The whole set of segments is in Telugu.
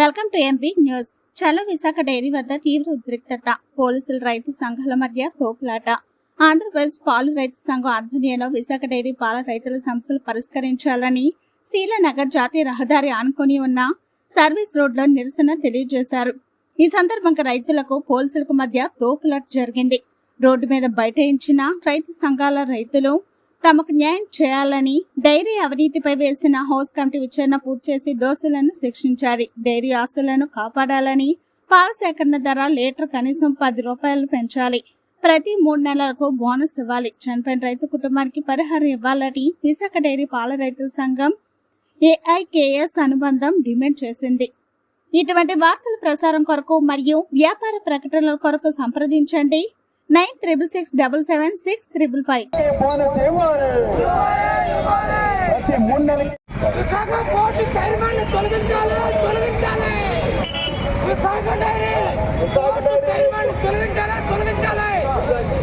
Welcome to MP news. చలో విశాఖ డైరీ వద్ద తీవ్ర ఉద్రిక్తత. పోలీసులు రైతు సంఘాల మధ్య తోపులాట. ఆంధ్రప్రదేశ్ పాలు రైతు సంఘం ఆధ్వర్యంలో విశాఖ డైరీ పాల రైతుల సమస్యలు పరిష్కరించాలని శీలనగర్ జాతీయ రహదారి ఆనుకొని ఉన్న సర్వీస్ రోడ్లో నిరసన తెలియజేశారు. ఈ సందర్భంగా రైతులకు పోలీసులకు మధ్య తోపులాట జరిగింది. రోడ్డు మీద బైఠాయించిన రైతు సంఘాల రైతులు తమకు న్యాయం చేయాలని డైరీ అవినీతిపై వేసిన హౌస్ కమిటీ విచారణ పూర్తి చేసి దోషులను శిక్షించాలి. డైరీ ఆస్తులను కాపాడాలని పాల సేకరణ ధర లీటర్ కనీసం పది రూపాయలు పెంచాలి. ప్రతి మూడు నెలలకు బోనస్ ఇవ్వాలి. చనిపోయిన రైతు కుటుంబానికి పరిహారం ఇవ్వాలని విశాఖ డైరీ పాల రైతుల సంఘం ఏఐకేఎస్ అనుబంధం డిమాండ్ చేసింది. ఇటువంటి వార్తల ప్రసారం కొరకు మరియు వ్యాపార ప్రకటనల కొరకు సంప్రదించండి. Nine triple six double seven six triple five. Visakha port chairman తొలగించాలి తొలగించాలి విశాఖ డైరీ పోర్టు చైర్మన్ తొలగించాలి. తొలగించాలి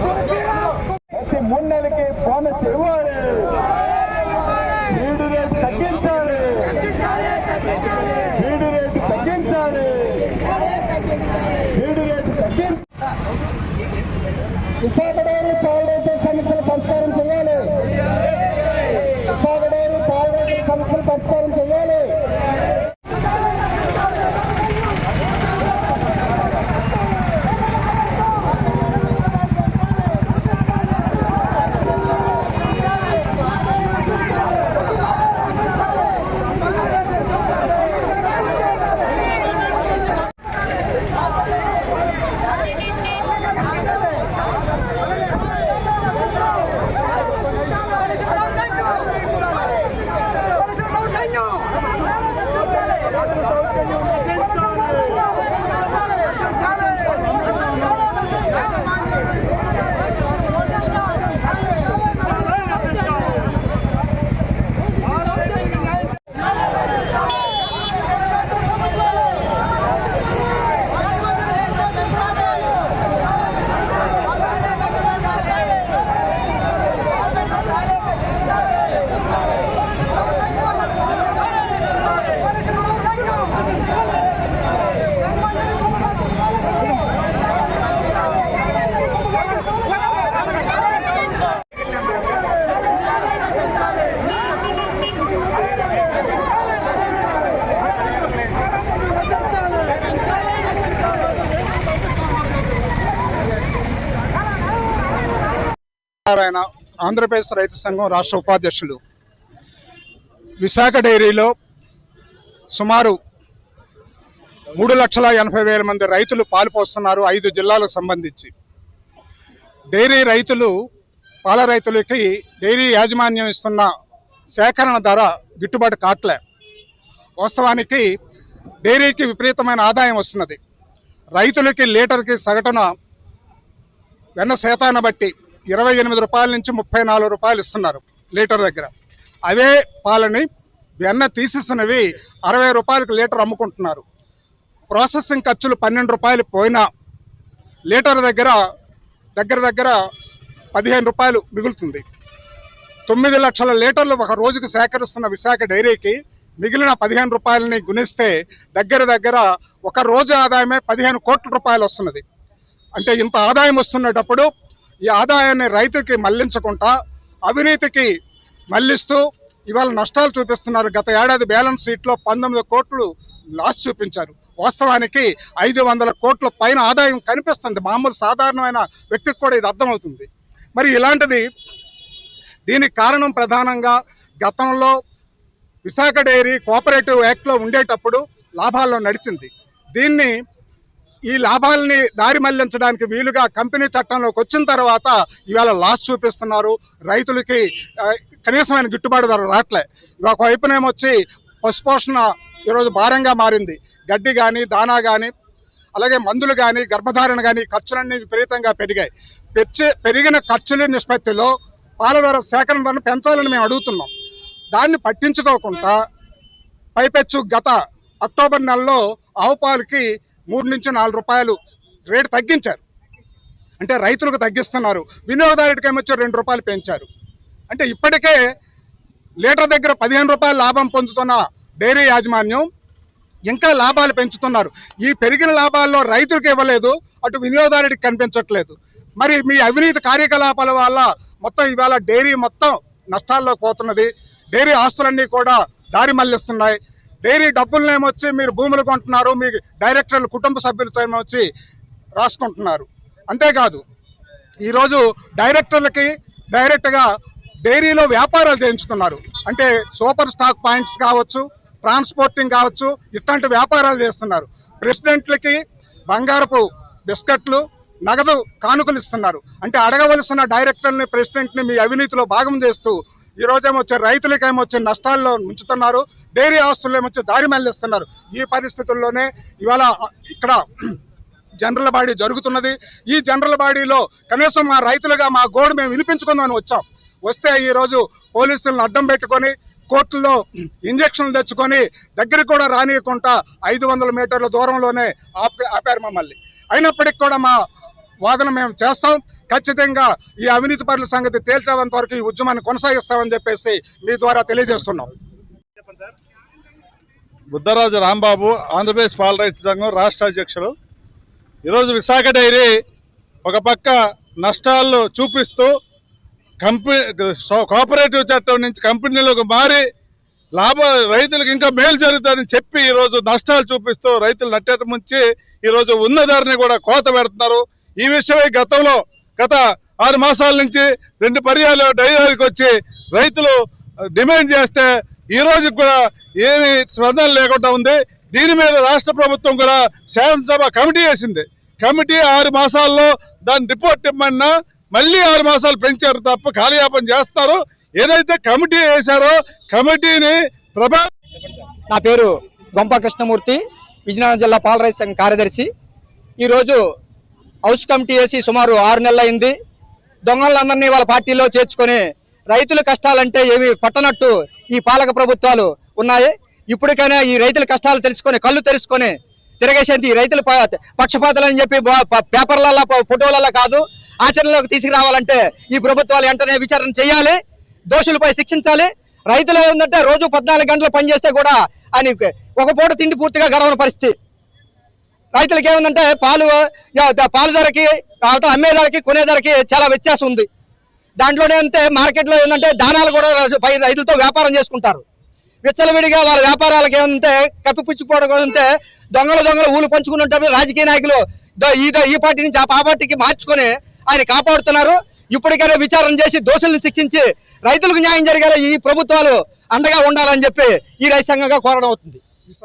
సురక్షిత ప్రతి మూడు నెలలకి బోనస్ ఇవ్వాలి నీడు రేటు తగ్గించాలి తగ్గించాలి తగ్గించాలి నీడు రేటు తగ్గించాలి నీడు రేటు తగ్గించాలి విశాఖ డైరీ పాల రైతుల సమస్యలు పరిష్కారం చేయాలి విశాఖ డైరీ పాల రైతుల సమస్యలు పరిష్కారం ఆంధ్రప్రదేశ్ రైతు సంఘం రాష్ట్ర ఉపాధ్యక్షులు. విశాఖ డైరీలో సుమారు మూడు లక్షల ఎనభై వేల మంది రైతులు పాలు పోస్తున్నారు ఐదు జిల్లాలకు సంబంధించి. డైరీ రైతులు పాల రైతులకి డైరీ యాజమాన్యం ఇస్తున్న సేకరణ ధర గిట్టుబాటు కావట్లే. వాస్తవానికి డైరీకి విపరీతమైన ఆదాయం వస్తున్నది. రైతులకి లీటర్కి సగటున వెన్న శాతాన్ని బట్టి ఇరవై ఎనిమిది రూపాయల నుంచి ముప్పై నాలుగు రూపాయలు ఇస్తున్నారు లీటర్ దగ్గర. అవే పాలని వెన్న తీసేసినవి అరవై రూపాయలకు లీటర్ అమ్ముకుంటున్నారు. ప్రాసెసింగ్ ఖర్చులు పన్నెండు రూపాయలు పోయినా లీటర్ దగ్గర దగ్గర దగ్గర పదిహేను రూపాయలు మిగులుతుంది. తొమ్మిది లక్షల లీటర్లు ఒక రోజుకు సేకరిస్తున్న విశాఖ డైరీకి మిగిలిన పదిహేను రూపాయలని గుణిస్తే దగ్గర దగ్గర ఒక రోజు ఆదాయమే పదిహేను కోట్ల రూపాయలు వస్తున్నది. అంటే ఇంత ఆదాయం వస్తున్నటప్పుడు ఈ ఆదాయాన్ని రైతుకి మళ్ళించకుండా అవినీతికి మళ్ళిస్తూ ఇవాళ నష్టాలు చూపిస్తున్నారు. గత ఏడాది బ్యాలెన్స్ షీట్లో పంతొమ్మిది కోట్లు లాస్ చూపించారు. వాస్తవానికి ఐదు వందల కోట్ల పైన ఆదాయం కనిపిస్తుంది. మామూలు సాధారణమైన వ్యక్తికి కూడా ఇది అర్థమవుతుంది. మరి ఇలాంటిది దీనికి కారణం ప్రధానంగా గతంలో విశాఖ డైరీ కోఆపరేటివ్ యాక్ట్లో ఉండేటప్పుడు లాభాల్లో నడిచింది. దీన్ని ఈ లాభాలని దారి మళ్ళించడానికి వీలుగా కంపెనీ చట్టంలోకి వచ్చిన తర్వాత ఇవాళ లాస్ చూపిస్తున్నారు. రైతులకి కనీసమైన గిట్టుబాటు ధర రావట్లే ఒకవైపునేమొచ్చి పశుపోషణ ఈరోజు భారంగా మారింది. గడ్డి కానీ దానా కానీ అలాగే మందులు కానీ గర్భధారణ కానీ ఖర్చులన్నీ విపరీతంగా పెరిగాయి. పెంచి పెరిగిన ఖర్చుల నిష్పత్తిలో పాల ధర సేకరణ పెంచాలని మేము అడుగుతున్నాం. దాన్ని పట్టించుకోకుండా పైపెచ్చు గత అక్టోబర్ నెలలో ఆవు పాలకి మూడు నుంచి నాలుగు రూపాయలు రేటు తగ్గించారు. అంటే రైతులకు తగ్గిస్తున్నారు. వినియోగదారుడికి ఏమొచ్చో రెండు రూపాయలు పెంచారు. అంటే ఇప్పటికే లీటర్ దగ్గర పదిహేను రూపాయల లాభం పొందుతున్న డైరీ యాజమాన్యం ఇంకా లాభాలు పెంచుతున్నారు. ఈ పెరిగిన లాభాల్లో రైతులకు ఇవ్వలేదు. అటు వినియోగదారుడికి కనిపించట్లేదు. మరి మీ అవినీతి కార్యకలాపాల వల్ల మొత్తం ఇవాళ డైరీ మొత్తం నష్టాల్లో పోతున్నది. డైరీ ఆస్తులన్నీ కూడా దారి మళ్ళిస్తున్నాయి డైరీ డబ్బులనేమొచ్చి మీరు భూములు కొంటున్నారు మీ డైరెక్టర్లు కుటుంబ సభ్యులతో ఏమో వచ్చి రాసుకుంటున్నారు. అంతేకాదు ఈరోజు డైరెక్టర్లకి డైరెక్ట్గా డైరీలో వ్యాపారాలు చేయించుతున్నారు. అంటే సూపర్ స్టాక్ పాయింట్స్ కావచ్చు ట్రాన్స్పోర్టింగ్ కావచ్చు ఇట్లాంటి వ్యాపారాలు చేస్తున్నారు. ప్రెసిడెంట్లకి బంగారపు బిస్కెట్లు నగదు కానుకలు ఇస్తున్నారు. అంటే అడగవలసిన డైరెక్టర్ని ప్రెసిడెంట్ని మీ అవినీతిలో భాగం చేస్తూ ఈ రోజేమో వచ్చే రైతులకేమో వచ్చే నష్టాల్లో ఉంచుతున్నారు డైరీ ఆస్తులు ఏమొచ్చి దారి మళ్ళిస్తున్నారు. ఈ పరిస్థితుల్లోనే ఇవాళ ఇక్కడ జనరల్ బాడీ జరుగుతున్నది. ఈ జనరల్ బాడీలో కనీసం మా రైతులుగా మా గోడు మేము వినిపించుకుందామని వచ్చాం. వస్తే ఈరోజు పోలీసులను అడ్డం పెట్టుకొని కోర్టులో ఇంజక్షన్లు తెచ్చుకొని దగ్గరికి కూడా రానియకుండా ఐదు వందల మీటర్ల దూరంలోనే ఆపారు మమ్మల్ని. అయినప్పటికీ కూడా మా వాదన మేము చేస్తాం. ఖచ్చితంగా ఈ అవినీతి పరుల సంగతి తేల్చేంత వరకు ఈ ఉద్యమాన్ని కొనసాగిస్తామని చెప్పేసి మీ ద్వారా తెలియజేస్తున్నాం. బుద్ధరాజు రాంబాబు ఆంధ్రప్రదేశ్ పాల రైతు సంఘం రాష్ట్ర అధ్యక్షుడు ఈరోజు విశాఖ డైరీ ఒక పక్క నష్టాలు చూపిస్తూ కంపెనీ కోఆపరేటివ్ చట్టం నుంచి కంపెనీలకు మారి లాభ రైతులకు ఇంకా మేలు జరుగుతుందని చెప్పి ఈరోజు నష్టాలు చూపిస్తూ రైతులు నట్టేట ముంచి ఈరోజు ఉన్న ధరని కూడా కోత పెడుతున్నారు. ఈ విషయమై గతంలో గత ఆరు మాసాల నుంచి రెండు పర్యాలు డైరీకి వచ్చి రైతులు డిమాండ్ చేస్తే ఈ రోజు కూడా ఏమీ స్పందన లేకుండా ఉంది. దీని మీద రాష్ట్ర ప్రభుత్వం కూడా శాసనసభ కమిటీ వేసింది. కమిటీ ఆరు మాసాల్లో దాని రిపోర్ట్ ఇమ్మన్నా మళ్ళీ ఆరు మాసాలు పెంచారు తప్ప కాలయాపన చేస్తారు. ఏదైతే కమిటీ వేశారో కమిటీని ప్రభా నా పేరు గొంప కృష్ణమూర్తి. విజయనగరం జిల్లా పాల సంఘం కార్యదర్శి. ఈరోజు హౌస్ కమిటీ వేసి సుమారు ఆరు నెలలైంది. అయింది దొంగలందరినీ వాళ్ళ పార్టీలో చేర్చుకొని రైతుల కష్టాలంటే ఏమి పట్టనట్టు ఈ పాలక ప్రభుత్వాలు ఉన్నాయి. ఇప్పటికైనా ఈ రైతుల కష్టాలు తెలుసుకొని కళ్ళు తెరుచుకొని తిరగేసేది ఈ రైతుల ప- పక్షపాతాలని చెప్పి పేపర్లలో ఫోటోలలో కాదు ఆచరణలోకి తీసుకురావాలంటే ఈ ప్రభుత్వాలు వెంటనే విచారణ చేయాలి దోషులపై శిక్షించాలి. రైతులు ఏంటంటే రోజు పద్నాలుగు గంటలు పనిచేస్తే కూడా అని ఒక పూట తిండి పూర్తిగా గడవని పరిస్థితి. రైతులకి ఏముందంటే పాలు పాలు ధరకి తర్వాత అమ్మే ధరకి కొనే ధరకి చాలా వ్యత్యాసం ఉంది. దాంట్లోనే అంటే మార్కెట్లో ఏంటంటే దానాలు కూడా పై రైతులతో వ్యాపారం చేసుకుంటారు. విచ్చలవిడిగా వాళ్ళ వ్యాపారాలకు ఏమంటే కప్పిపుచ్చిపోవడం అంటే దొంగలు దొంగలు ఊళ్ళు ఉంటారు రాజకీయ నాయకులు. ఈ ఈ పార్టీ నుంచి ఆ ఆ పార్టీకి మార్చుకొని ఆయన కాపాడుతున్నారు. ఇప్పటికైనా విచారణ చేసి దోషులను శిక్షించి రైతులకు న్యాయం జరిగేలా ఈ ప్రభుత్వాలు అండగా ఉండాలని చెప్పి ఈ రైతు సంఘంగా కోరడం అవుతుంది.